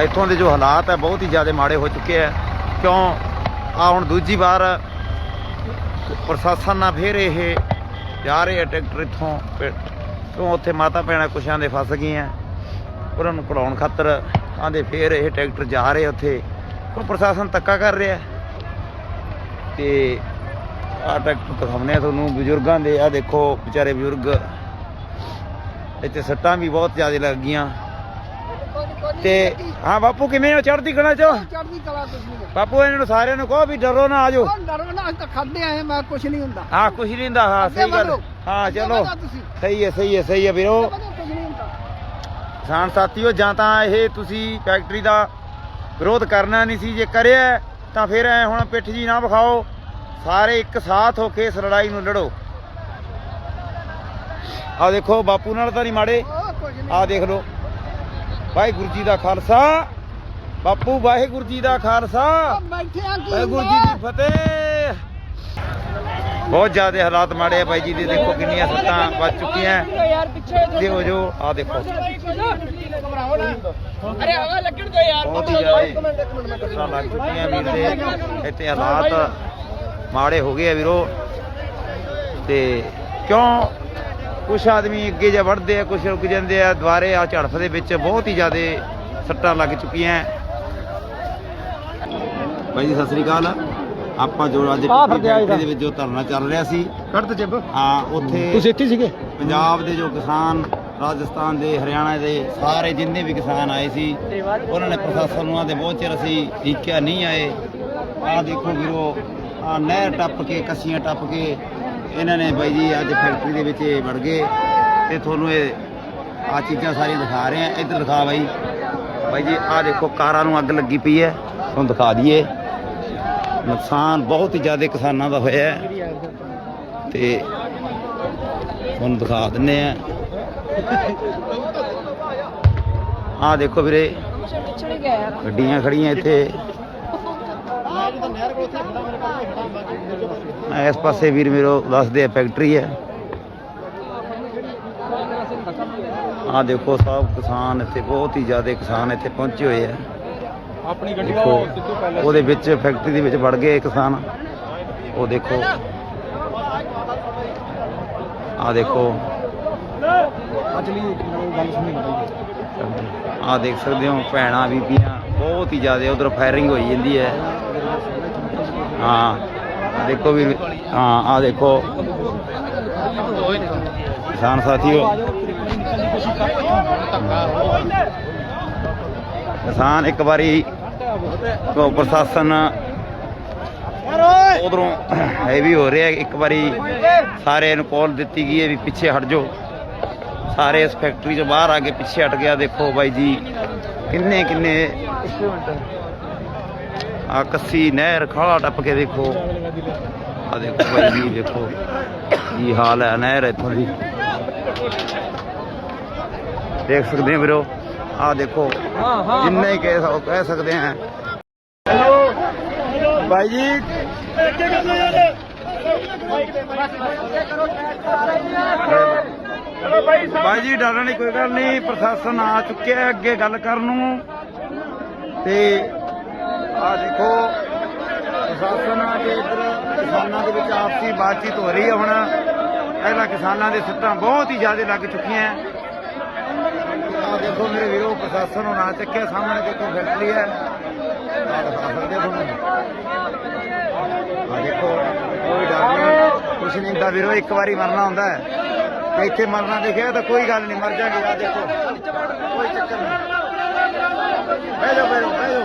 ਇੱਥੋਂ ਦੇ ਜੋ ਹਾਲਾਤ ਹੈ ਬਹੁਤ ਹੀ ਜ਼ਿਆਦਾ ਮਾੜੇ ਹੋ ਚੁੱਕੇ ਹੈ ਕਿਉਂ? ਆ ਹੁਣ ਦੂਜੀ ਵਾਰ ਪ੍ਰਸ਼ਾਸਨ ਨਾਲ ਫੇਰ ਇਹ ਜਾ ਰਹੇ ਆ ਟਰੈਕਟਰ ਇੱਥੋਂ। ਪਿ- ਤੋਂ ਉੱਥੇ ਮਾਤਾ ਭੈਣਾਂ ਕੁਛਾਂ ਦੇ ਫਸ ਗਈਆਂ। ਉਹਨਾਂ ਨੂੰ ਕਢਾਉਣ ਖਾਤਰ ਆਂਦੇ ਫੇਰ ਇਹ ਟਰੈਕਟਰ ਜਾ ਰਹੇ ਉੱਥੇ। ਹੁਣ ਪ੍ਰਸ਼ਾਸਨ ਧੱਕਾ ਕਰ ਰਿਹਾ। ਤੇ ਆ ਟਰੈਕਟਰ ਦਿਖਾਉਂਦੇ ਆ ਤੁਹਾਨੂੰ ਬਜ਼ੁਰਗਾਂ ਦੇ। ਆ ਦੇਖੋ ਵਿਚਾਰੇ ਬਜ਼ੁਰਗ। ਇੱਥੇ ਸੱਟਾਂ ਵੀ ਬਹੁਤ ਜ਼ਿਆਦਾ ਲੱਗ ਗਈਆਂ ਤੇ ਹਾਂ ਬਾਪੂ ਕਿਵੇਂ ਹੋ? ਚੜ੍ਹਦੀ ਕਲਾ ਚ? ਚੜ੍ਹਦੀ ਕਲਾ ਹੈ। ਬਾਪੂ ਇਹਨਾਂ ਨੂੰ ਸਾਰਿਆਂ ਨੂੰ ਕਹੋ ਵੀ ਡਰੋ ਨਾ ਆਜੋ। ਡਰੋ ਨਾ ਅਸੀਂ ਤਾਂ ਖਾਦੇ ਆਏ ਮੈਂ ਕੁਛ ਨਹੀਂ ਹੁੰਦਾ। ਹਾਂ ਕੁਛ ਨਹੀਂ ਹੁੰਦਾ ਹਾਂ ਸਹੀ ਗੱਲ। ਹਾਂ। ਚਲੋ। ਤੁਸੀਂ। ਸਹੀ ਹੈ ਸਹੀ ਹੈ ਸਹੀ ਹੈ ਵੀਰੋ। ਕਿਸਾਨ ਸਾਥੀਓ ਜਾਂ ਤਾਂ ਇਹ ਤੁਸੀਂ ਫੈਕਟਰੀ ਦਾ ਵਿਰੋਧ ਕਰਨਾ ਨਹੀਂ ਸੀ ਜੇ ਕਰਿਆ ਤਾਂ ਫਿਰ ਐ ਹੁਣ ਪਿੱਠ ਜੀ ਨਾ ਵਿਖਾਓ। ਸਾਰੇ ਇੱਕ ਸਾਥ ਹੋ ਕੇ ਇਸ ਲੜਾਈ ਨੂੰ ਲੜੋ। ਆ ਦੇਖੋ ਬਾਪੂ ਨਾਲ ਤਾਂ ਨਹੀਂ ਮਾੜੇ। ਆ ਦੇਖ ਲਓ। ਵਾਹਿਗੁਰੂ ਜੀ ਦਾ ਖਾਲਸਾ, ਬਾਪੂ ਵਾਹਿਗੁਰੂ ਜੀ ਦਾ ਖਾਲਸਾ। ਵਾਹਿਗੁਰੂ ਜੀ ਦੀ ਫਤਿਹ। ਬਹੁਤ ਜ਼ਿਆਦਾ ਹਾਲਾਤ ਮਾੜੇ ਆ ਬਾਈ ਜੀ ਦੇ, ਦੇਖੋ ਕਿੰਨੀਆਂ ਸੱਟਾਂ ਵੱਜ ਚੁੱਕੀਆਂ। ਯਾਰ ਪਿੱਛੇ ਤੇ ਉਹ ਜੋ ਆ ਦੇਖੋ। ਅਰੇ ਹਵਾ ਲੱਗਣ ਦੋ ਯਾਰ ਬਹੁਤ ਜ਼ਿਆਦਾ ਲੱਗ ਚੁੱਕੀਆਂ ਵੀਰ ਦੇ। ਇੱਥੇ ਹਾਲਾਤ ਮਾੜੇ ਹੋ ਗਏ ਆ ਵੀਰੋ। ਤੇ ਕਿਉਂ ਕੁਛ ਆਦਮੀ ਅੱਗੇ ਜਾ ਵੜਦੇ ਆ ਕੁਛ ਰੁਕ ਜਾਂਦੇ ਆ ਦੁਆਰੇ ਆ ਝੜਫ ਦੇ ਵਿੱਚ ਬਹੁਤ ਹੀ ਜ਼ਿਆਦਾ ਸੱਟਾਂ ਲੱਗ ਚੁੱਕੀਆਂ ਭਾਈ ਜੀ ਸਤਿ ਸ੍ਰੀ ਅਕਾਲ। ਆਪਾਂ ਜੋ ਅੱਜ ਆ ਆ ਫੈਕਟਰੀ ਦੇ ਵਿੱਚ ਜੋ ਧਰਨਾ ਚੱਲ ਰਿਹਾ ਸੀ ਕੱਢ ਤੇ ਜਿੱਬ। ਹਾਂ ਉੱਥੇ ਤੁਸੀਂ ਇੱਥੇ ਸੀਗੇ? ਪੰਜਾਬ ਦੇ ਜੋ ਕਿਸਾਨ ਰਾਜਸਥਾਨ ਦੇ ਹਰਿਆਣਾ ਦੇ ਸਾਰੇ ਜਿੰਨੇ ਵੀ ਕਿਸਾਨ ਆਏ ਸੀ ਉਹਨਾਂ ਨੇ ਪ੍ਰਸ਼ਾਸਨ ਨੂੰ ਆਦੇ ਬਹੁਤ ਚਿਰ ਅਸੀਂ ਢੀਕਿਆ ਨਹੀਂ ਆਏ। ਆਹ ਦੇਖੋ ਵੀਰੋ ਆ ਨਹਿਰ ਟੱਪ ਕੇ ਕੱਸੀਆਂ ਟੱਪ ਕੇ ਇਹਨਾਂ ਨੇ ਬਾਈ ਜੀ ਅੱਜ ਫੈਕਟਰੀ ਦੇ ਵਿੱਚ ਇਹ ਵੜ ਗਏ ਤੇ ਤੁਹਾਨੂੰ ਇਹ ਆ ਚੀਜ਼ਾਂ ਸਾਰੀਆਂ ਦਿਖਾ ਰਹੇ ਆ ਇੱਧਰ ਦਿਖਾ ਬਾਈ। ਬਾਈ ਜੀ ਆਹ ਦੇਖੋ ਕਾਰਾਂ ਨੂੰ ਅੱਗ ਲੱਗੀ ਪਈ ਹੈ। ਤੁਹਾਨੂੰ ਦਿਖਾ ਦਈਏ। ਨੁਕਸਾਨ ਬਹੁਤ ਹੀ ਜ਼ਿਆਦਾ ਕਿਸਾਨਾਂ ਦਾ ਹੋਇਆ ਹੈ। ਤੇ ਤੁਹਾਨੂੰ ਦਿਖਾ ਦਿੰਨੇ ਆ ਆ ਦੇਖੋ ਵੀਰੇ ਗੱਡੀਆਂ ਖੜੀਆਂ ਇੱਥੇ। ਇਸ ਪਾਸੇ ਵੀਰ ਮੇਰੋ ਦੱਸਦੇ ਆ ਫੈਕਟਰੀ ਹੈ। ਆ ਦੇਖੋ ਸਭ ਕਿਸਾਨ ਇੱਥੇ ਬਹੁਤ ਹੀ ਜ਼ਿਆਦਾ ਕਿਸਾਨ ਇੱਥੇ ਪਹੁੰਚੇ ਹੋਏ ਆ। ਆਪਣੀ ਦੇਖੋ ਉਹਦੇ ਵਿੱਚ ਫੈਕਟਰੀ ਦੇ ਵਿੱਚ ਵੜ ਗਏ ਕਿਸਾਨ। ਉਹ ਦੇਖੋ। ਆ ਦੇਖੋ। ਆ ਦੇਖ ਸਕਦੇ ਹੋ ਭੈਣਾਂ ਬੀਬੀਆਂ ਬਹੁਤ ਹੀ ਜ਼ਿਆਦਾ ਉਧਰ ਫਾਇਰਿੰਗ ਹੋਈ ਜਾਂਦੀ ਹੈ। ਹਾਂ। ਦੇਖੋ ਵੀ, ਹਾਂ ਆ ਦੇਖੋ। ਕਿਸਾਨ ਸਾਥੀਓ। ਕਿਸਾਨ ਇੱਕ ਵਾਰੀ ਕੋ ਪ੍ਰਸ਼ਾਸਨ ਉਧਰੋਂ ਹੈਵੀ ਹੋ ਰਿਹਾ ਇੱਕ ਵਾਰੀ ਸਾਰੇ ਨੂੰ ਕਾਲ ਦਿੱਤੀ ਗਈ ਹੈ ਵੀ ਪਿੱਛੇ ਹਟ ਜਾਓ। ਸਾਰੇ ਇਸ ਫੈਕਟਰੀ ਤੋਂ ਬਾਹਰ ਆ ਕੇ ਪਿੱਛੇ ਹਟ ਗਿਆ। ਦੇਖੋ ਬਾਈ ਜੀ ਕਿੰਨੇ ਕਿੰਨੇ ਆ ਕੱਸੀ ਨਹਿਰ, ਖਾਲਾ ਟੱਪ ਕੇ ਦੇਖੋ। ਆ ਦੇਖੋ ਬਾਈ ਜੀ ਦੇਖੋ ਕੀ ਹਾਲ ਹੈ ਨਹਿਰ ਇੱਥੋਂ ਦੀ। ਦੇਖ ਸਕਦੇ ਹੋ ਵੀਰੋ ਆ ਦੇਖੋ ਹਾਂ ਹੀ ਕਹਿ ਕਹਿ ਸਕਦੇ ਆ। ਬਾਈ ਜੀ। ਬਾਈ ਜੀ, ਡਰਨ ਦੀ ਕੋਈ ਗੱਲ ਨਹੀਂ, ਪ੍ਰਸ਼ਾਸਨ ਆ ਚੁੱਕਿਆ ਅੱਗੇ ਗੱਲ ਕਰਨ ਨੂੰ। ਤੇ ਆ ਦੇਖੋ, ਪ੍ਰਸ਼ਾਸਨ ਆ ਕੇ ਇੱਧਰ ਕਿਸਾਨਾਂ ਦੇ ਵਿੱਚ ਆਪਸੀ ਬਾਤਚੀਤ ਹੋ ਰਹੀ ਹੈ ਹੁਣ। ਪਹਿਲਾਂ ਕਿਸਾਨਾਂ ਦੇ ਸੱਟਾਂ ਬਹੁਤ ਹੀ ਜ਼ਿਆਦਾ ਲੱਗ ਚੁੱਕੀਆਂ ਆ ਦੇਖੋ ਮੇਰੇ ਵੀਰੋ, ਪ੍ਰਸ਼ਾਸਨ ਨੂੰ ਨਾ ਚੱਕਿਆ, ਸਾਹਮਣੇ ਦੇਖੋ ਫੈਕਟਰੀ ਹੈ ਆ ਦਿਖਾ ਸਕਦੇ ਤੁਹਾਨੂੰ। ਆ ਦੇਖੋ, ਕੋਈ ਡਰ ਨਹੀਂ ਕੁਛ ਨਹੀਂ ਹੁੰਦਾ ਵੀਰੋ, ਇੱਕ ਵਾਰੀ ਮਰਨਾ ਹੁੰਦਾ ਹੈ ਤੇ ਇੱਥੇ ਮਰਨਾ ਦੇਖਿਆ ਤਾਂ ਕੋਈ ਗੱਲ ਨਹੀਂ, ਮਰ ਜਾਗੇ ਆ ਦੇਖੋ ਕੋਈ ਚੱਕਰ ਨਹੀਂ ਬਹਿ ਜਾਓ ਬਹਿ ਜਾਓ ਬਹਿ ਜਾਓ